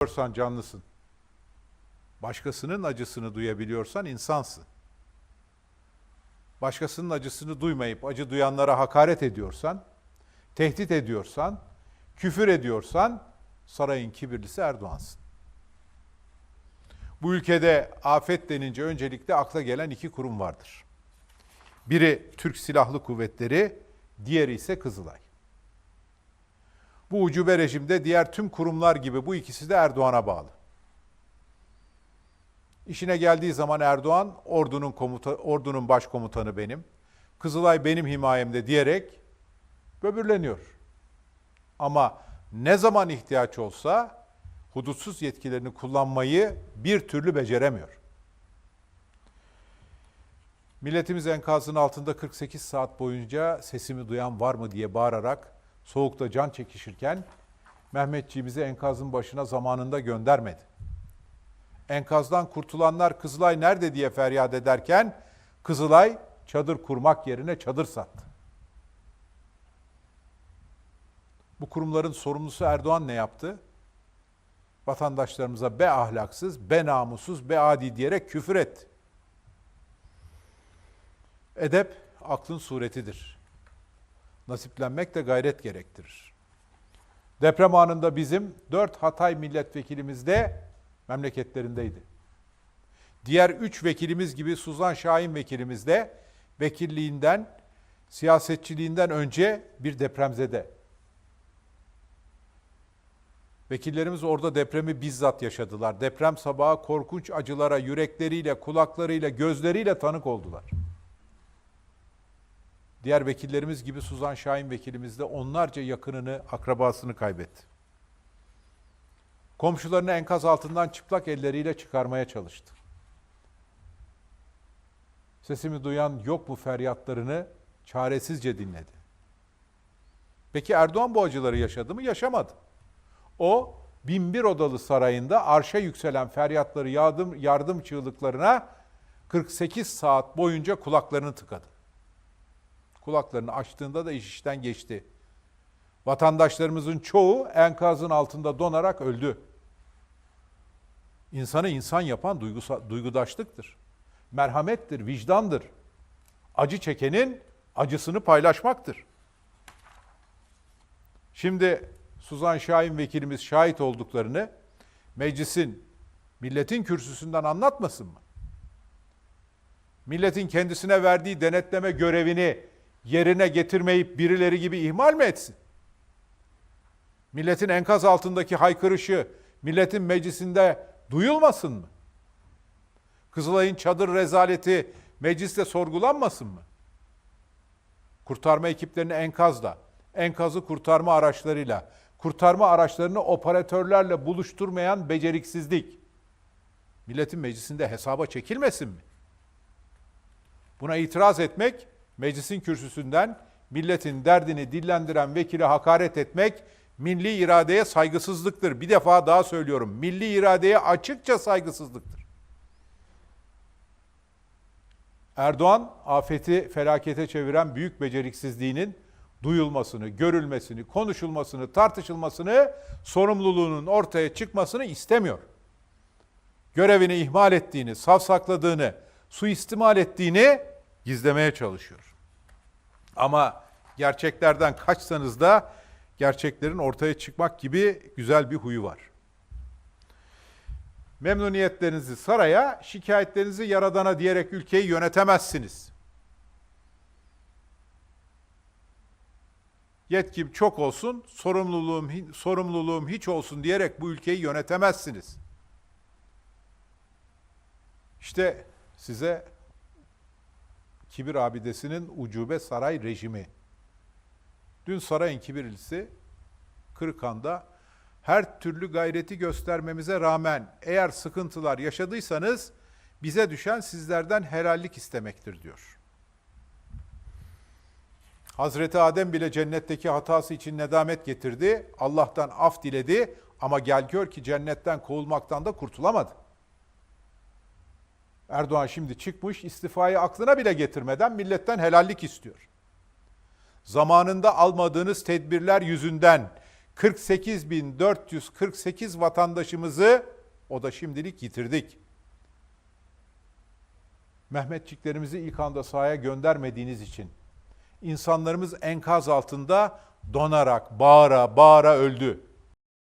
duyabiliyorsan canlısın. Başkasının acısını duyabiliyorsan insansın. Başkasının acısını duymayıp acı duyanlara hakaret ediyorsan, tehdit ediyorsan, küfür ediyorsan sarayın kibirlisi Erdoğan'sın. Bu ülkede afet denince öncelikle akla gelen iki kurum vardır. Biri Türk Silahlı Kuvvetleri, diğeri ise Kızılay. Bu ucube rejimde diğer tüm kurumlar gibi bu ikisi de Erdoğan'a bağlı. İşine geldiği zaman Erdoğan ordunun komuta ordunun başkomutanı benim. Kızılay benim himayemde diyerek böbürleniyor. Ama ne zaman ihtiyaç olsa hudutsuz yetkilerini kullanmayı bir türlü beceremiyor. Milletimiz enkazın altında 48 saat boyunca sesimi duyan var mı diye bağırarak soğukta can çekişirken Mehmetçiğimizi enkazın başına zamanında göndermedi. Enkazdan kurtulanlar Kızılay nerede diye feryat ederken Kızılay çadır kurmak yerine çadır sattı. Bu kurumların sorumlusu Erdoğan ne yaptı? Vatandaşlarımıza be ahlaksız, be namussuz, be adi diyerek küfür etti. Edep aklın suretidir. Nasiplenmek de gayret gerektirir. Deprem anında bizim dört Hatay milletvekilimiz de memleketlerindeydi. Diğer üç vekilimiz gibi Suzan Şahin vekilimiz de vekilliğinden, siyasetçiliğinden önce bir depremzede. Vekillerimiz orada depremi bizzat yaşadılar. Deprem sabahı korkunç acılara yürekleriyle, kulaklarıyla, gözleriyle tanık oldular. Diğer vekillerimiz gibi Suzan Şahin vekilimiz de onlarca yakınını, akrabasını kaybetti. Komşularını enkaz altından çıplak elleriyle çıkarmaya çalıştı. Sesimi duyan yok mu feryatlarını çaresizce dinledi. Peki Erdoğan bu acıları yaşadı mı? Yaşamadı. O binbir odalı sarayında arşa yükselen feryatları yardım, yardım çığlıklarına 48 saat boyunca kulaklarını tıkadı. Kulaklarını açtığında da iş işten geçti. Vatandaşlarımızın çoğu enkazın altında donarak öldü. İnsanı insan yapan duygusal, duygudaşlıktır. Merhamettir, vicdandır. Acı çekenin acısını paylaşmaktır. Şimdi Suzan Şahin vekilimiz şahit olduklarını meclisin, milletin kürsüsünden anlatmasın mı? Milletin kendisine verdiği denetleme görevini yerine getirmeyip birileri gibi ihmal mi etsin? Milletin enkaz altındaki haykırışı milletin meclisinde duyulmasın mı? Kızılay'ın çadır rezaleti mecliste sorgulanmasın mı? Kurtarma ekiplerini enkazla, enkazı kurtarma araçlarıyla, kurtarma araçlarını operatörlerle buluşturmayan beceriksizlik milletin meclisinde hesaba çekilmesin mi? Buna itiraz etmek, meclisin kürsüsünden milletin derdini dillendiren vekile hakaret etmek milli iradeye saygısızlıktır. Bir defa daha söylüyorum. Milli iradeye açıkça saygısızlıktır. Erdoğan afeti felakete çeviren büyük beceriksizliğinin duyulmasını, görülmesini, konuşulmasını, tartışılmasını, sorumluluğunun ortaya çıkmasını istemiyor. Görevini ihmal ettiğini, savsakladığını, suistimal ettiğini gizlemeye çalışıyor. Ama gerçeklerden kaçsanız da gerçeklerin ortaya çıkmak gibi güzel bir huyu var. Memnuniyetlerinizi saraya, şikayetlerinizi yaradana diyerek ülkeyi yönetemezsiniz. Yetkim çok olsun, sorumluluğum sorumluluğum hiç olsun diyerek bu ülkeyi yönetemezsiniz. İşte size kibir abidesinin ucube saray rejimi. Dün sarayın kibirlisi Kırıkhan'da her türlü gayreti göstermemize rağmen eğer sıkıntılar yaşadıysanız bize düşen sizlerden helallik istemektir diyor. Hazreti Adem bile cennetteki hatası için nedamet getirdi. Allah'tan af diledi ama gel gör ki cennetten kovulmaktan da kurtulamadı. Erdoğan şimdi çıkmış istifayı aklına bile getirmeden milletten helallik istiyor. Zamanında almadığınız tedbirler yüzünden 48.448 vatandaşımızı o da şimdilik yitirdik. Mehmetçiklerimizi ilk anda sahaya göndermediğiniz için insanlarımız enkaz altında donarak, bağıra bağıra öldü.